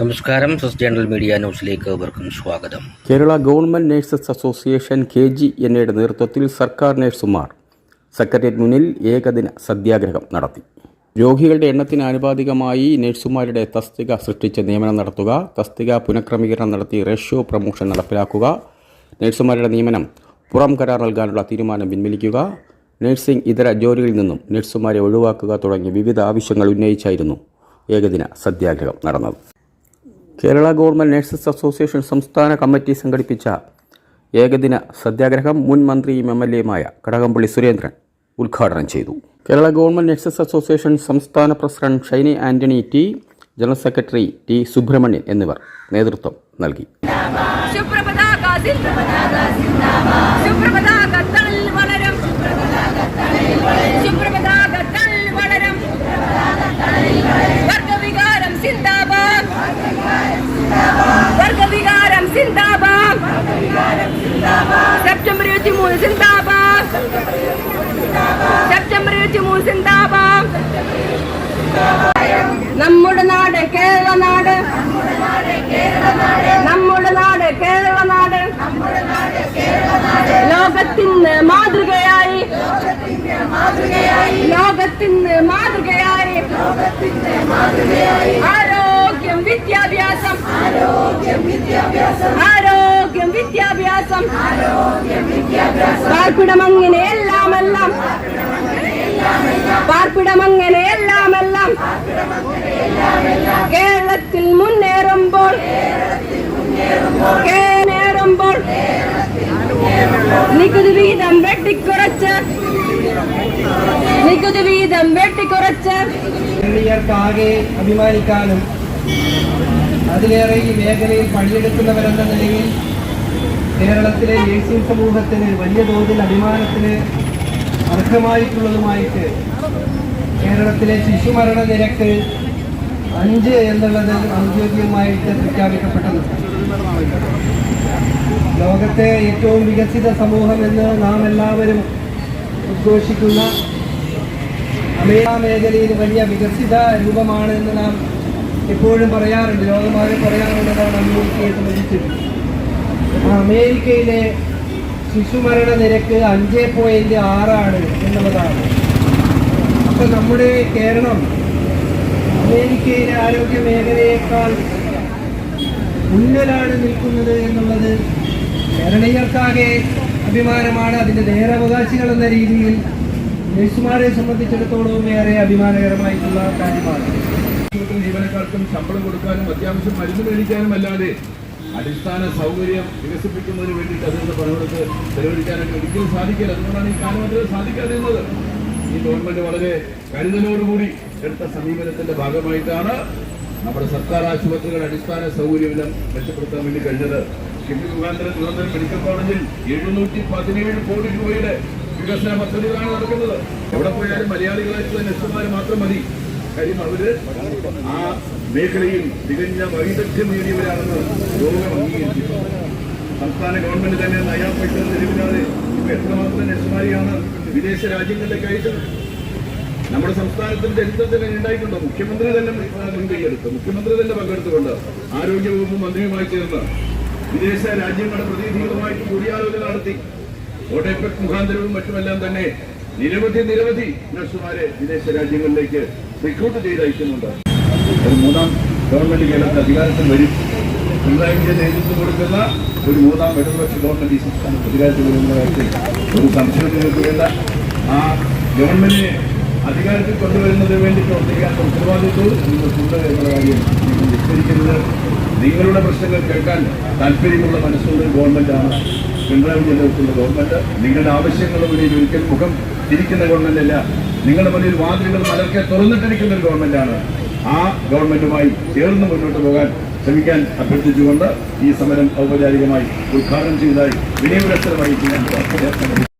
നമസ്കാരം സസ് journal media ന്യൂസിലേക്ക് അവർക്കും സ്വാഗതം. Kerala government nurses association K G എന്നയുടെ നേതൃത്വത്തിൽ സർക്കാർ നഴ്സുമാർ സെക്രട്ടേറിയറ്റ് മുന്നിൽ ഏകദിന സത്യാഗ്രഹം നടത്തി. രോഗികളുടെ എണ്ണത്തിന് ആനുപാതികമായി നഴ്സുമാരുടെ തസ്തിക സൃഷ്ടിച്ച് നിയമനം നടത്തുക തസ്തിക പുനഃക്രമീകരണം നടത്തി റേഷ്യോ പ്രമോഷൻ നടപ്പിലാക്കുക നഴ്സുമാരുടെ നിയമനം പുറം കരാർ നൽകാനുള്ള തീരുമാനം പിൻവലിക്കുക നഴ്സിംഗ് ഇതര ജോലികളിൽ നിന്നും നഴ്സുമാരെ ഒഴിവാക്കുക തുടങ്ങിയ വിവിധ ആവശ്യങ്ങൾ ഉന്നയിച്ചായിരുന്നു ഏകദിന സത്യാഗ്രഹം നടന്നത്. കേരള ഗവൺമെന്റ് നഴ്സസ് അസോസിയേഷൻ സംസ്ഥാന കമ്മിറ്റി സംഘടിപ്പിച്ച ഏകദിന സത്യാഗ്രഹം മുൻ മന്ത്രിയും എം എൽ എയുമായ കടകംപള്ളി സുരേന്ദ്രൻ ഉദ്ഘാടനം ചെയ്തു. കേരള ഗവൺമെന്റ് നഴ്സസ് അസോസിയേഷൻ സംസ്ഥാന president Shiny Antony T general secretary T Subrahmanian എന്നിവർ നേതൃത്വം നൽകി ശുഭ്രപതാക ശുഭ്രപതാക തണൽ വളരും ശുഭ്രപതാക തണൽ വളരും വർഗവികാരം സിന്ദാബാദ് വർഗവികാരം സിന്ദാബാദ്. സെപ്റ്റംബർ ഇരുപത്തി മൂന്ന് സിന്ദാബാദ്. സെപ്റ്റംബർ ഇരുപത്തി മൂന്ന് സിന്ദാബാദ്. നമ്മുടെ നാട് കേരള നാട്. നമ്മുടെ നാട് കേരള നാട്. ലോകത്തിന് മാതൃകയായി. ലോകത്തിന് മാതൃകയായി ആരോഗ്യം വിദ്യാഭ്യാസം ആരോഗ്യം വിദ്യാഭ്യാസം പാർപ്പിടം അങ്ങനെ എല്ലാം എല്ലാം പാർപ്പിടം എല്ലാം എല്ലാം കേരളത്തിൽ മുന്നേറുമ്പോൾ. കേരളമ്പോൾ നികുതി വീതം വെട്ടിക്കുറച്ച്. നികുതി വീതം വെട്ടിക്കുറച്ച്. കേരളീയർക്കാകെ അഭിമാനിക്കാനും അതിലേറെ ഈ മേഖലയിൽ പണിയെടുക്കുന്നവരെന്ന നിലയിൽ കേരളത്തിലെ നേഴ്സിംഗ് സമൂഹത്തിന് വലിയ തോതിൽ അഭിമാനത്തിന് അർഹമായിട്ടുള്ളതുമായിട്ട് കേരളത്തിലെ ശിശുമരണ നിരക്ക് അഞ്ച് എന്നുള്ളത് ഔദ്യോഗികമായിട്ട് പ്രഖ്യാപിക്കപ്പെട്ടത്. ലോകത്തെ ഏറ്റവും വികസിത സമൂഹം എന്ന് നാം എല്ലാവരും ഉദ്ഘോഷിക്കുന്ന അമേരിക്ക മേഖലയിൽ വലിയ വികസിത രൂപമാണ് എന്ന് നാം എപ്പോഴും പറയാറുണ്ട്. ലോകമാകെ പറയാറുണ്ടെന്നാണ് അമേരിക്കയെ സംബന്ധിച്ചിട്ടുണ്ട് അമേരിക്കയിലെ ശിശുമരണ നിരക്ക് അഞ്ച് പോയിന്റ് ആറാണ് എന്നുള്ളതാണ്. അപ്പൊ നമ്മുടെ കേരളം അമേരിക്കയിലെ ആരോഗ്യ മേഖലയേക്കാൾ മുന്നിലാണ് നിൽക്കുന്നത് എന്നുള്ളത് കേരളീയർക്കാകെ അഭിമാനമാണ്. അതിന്റെ നേരവകാശികൾ എന്ന രീതിയിൽ നഴ്സുമാരെ സംബന്ധിച്ചിടത്തോളം ഏറെ അഭിമാനകരമായിട്ടുള്ള കാര്യമാണ്. ജീവനക്കാർക്കും ശമ്പളം കൊടുക്കാനും അത്യാവശ്യം മരുന്ന് മേടിക്കാനും അല്ലാതെ അടിസ്ഥാന സൗകര്യം വികസിപ്പിക്കുന്നതിന് വേണ്ടിയിട്ട് അതിനുള്ള പണമെടുത്ത് ചെലവഴിക്കാനൊക്കെ ഒരിക്കലും സാധിക്കില്ല. അതുകൊണ്ടാണ് ഈ കാലഘട്ടത്തിൽ സാധിക്കാതിരുന്നത് ഈ ഗവൺമെന്റ് വളരെ കരുതലോടുകൂടി എടുത്ത സമീപനത്തിന്റെ ഭാഗമായിട്ടാണ് നമ്മുടെ സർക്കാർ ആശുപത്രികൾ അടിസ്ഥാന സൗകര്യം മെച്ചപ്പെടുത്താൻ വേണ്ടി കഴിഞ്ഞത്. കിഫ്ബി മുഖാന്തരം തിരുവനന്തപുരം മെഡിക്കൽ കോളേജിൽ എഴുന്നൂറ്റി പതിനേഴ് കോടി രൂപയുടെ വികസന പദ്ധതികളാണ് നടക്കുന്നത്. എവിടെ പോയാലും മലയാളികളായിട്ടുള്ള നഴ്സുമാർ മാത്രം മതി. കാര്യം അവർ ആ മേഖലയിൽ തികഞ്ഞ വൈദഗ്ധ്യം നേടിയവരാണെന്ന് ലോകം അംഗീകരിച്ചിട്ടുണ്ട് സംസ്ഥാന ഗവൺമെന്റ് തന്നെ നയാ പൈസ നിലവിലാതെ ഇപ്പൊ എത്രമാത്രം നഴ്സുമാരെയാണ് വിദേശ രാജ്യങ്ങളിലേക്ക് അയച്ചത്? നമ്മുടെ സംസ്ഥാനത്തിന്റെ ചരിത്രത്തിൽ ഉണ്ടായിട്ടുണ്ട്. മുഖ്യമന്ത്രി തന്നെ മുൻകൈയെടുത്ത് മുഖ്യമന്ത്രി തന്നെ പങ്കെടുത്തുകൊണ്ട് ആരോഗ്യവകുപ്പ് മന്ത്രിയുമായി ചേർന്ന് വിദേശ രാജ്യങ്ങളുടെ പ്രതിനിധികളുമായിട്ട് കൂടിയാലോചന നടത്തി. ഓട്ടോപെക് മുഖാന്തരവും മറ്റുമെല്ലാം തന്നെ നിരവധി നിരവധി നഴ്സുമാരെ വിദേശ രാജ്യങ്ങളിലേക്ക് റിക്രൂട്ട് ചെയ്ത് അയക്കുന്നുണ്ട് ഒരു മൂന്നാം ഗവൺമെന്റ് കേരളത്തിൽ അധികാരത്തിൽ വരും. പിണറായി നേതൃത്വം കൊടുക്കുന്ന ഒരു മൂന്നാം ഇടതുപക്ഷ ഗവൺമെന്റ് ഈ സംസ്ഥാനത്ത് അധികാരത്തിൽ വരുന്ന കാര്യത്തിൽ ഒരു സംശയം നിങ്ങൾക്ക് വേണ്ട ആ ഗവൺമെന്റിനെ അധികാരത്തിൽ കൊണ്ടുവരുന്നതിന് വേണ്ടി പ്രവർത്തിക്കാൻ ഉത്തരവാദിത്വവും നിങ്ങൾക്കുണ്ട് എന്നുള്ള കാര്യം നിങ്ങൾ വിസ്തരിക്കുന്നത് നിങ്ങളുടെ പ്രശ്നങ്ങൾ കേൾക്കാൻ താല്പര്യമുള്ള മനസ്സുള്ള ഗവൺമെന്റാണ് പിണറായി വിജയൻ നേതൃത്വത്തിലുള്ള ഗവൺമെന്റ് നിങ്ങളുടെ ആവശ്യങ്ങളുടെ മുന്നിൽ ഒരിക്കൽ മുഖം തിരിക്കുന്ന ഗവൺമെന്റ് അല്ല. നിങ്ങളുടെ മുന്നിൽ വാതിലുകൾ മലർക്കെ തുറന്നിട്ടിരിക്കുന്ന ഒരു ഗവൺമെന്റാണ് ആ ഗവൺമെന്റുമായി ചേർന്ന് മുന്നോട്ട് പോകാൻ ശ്രമിക്കാൻ അഭ്യർത്ഥിച്ചുകൊണ്ട് ഈ സമരം ഔപചാരികമായി ഉദ്ഘാടനം ചെയ്തതായി വിനയപുരസ്തരമായി ചെയ്യാൻ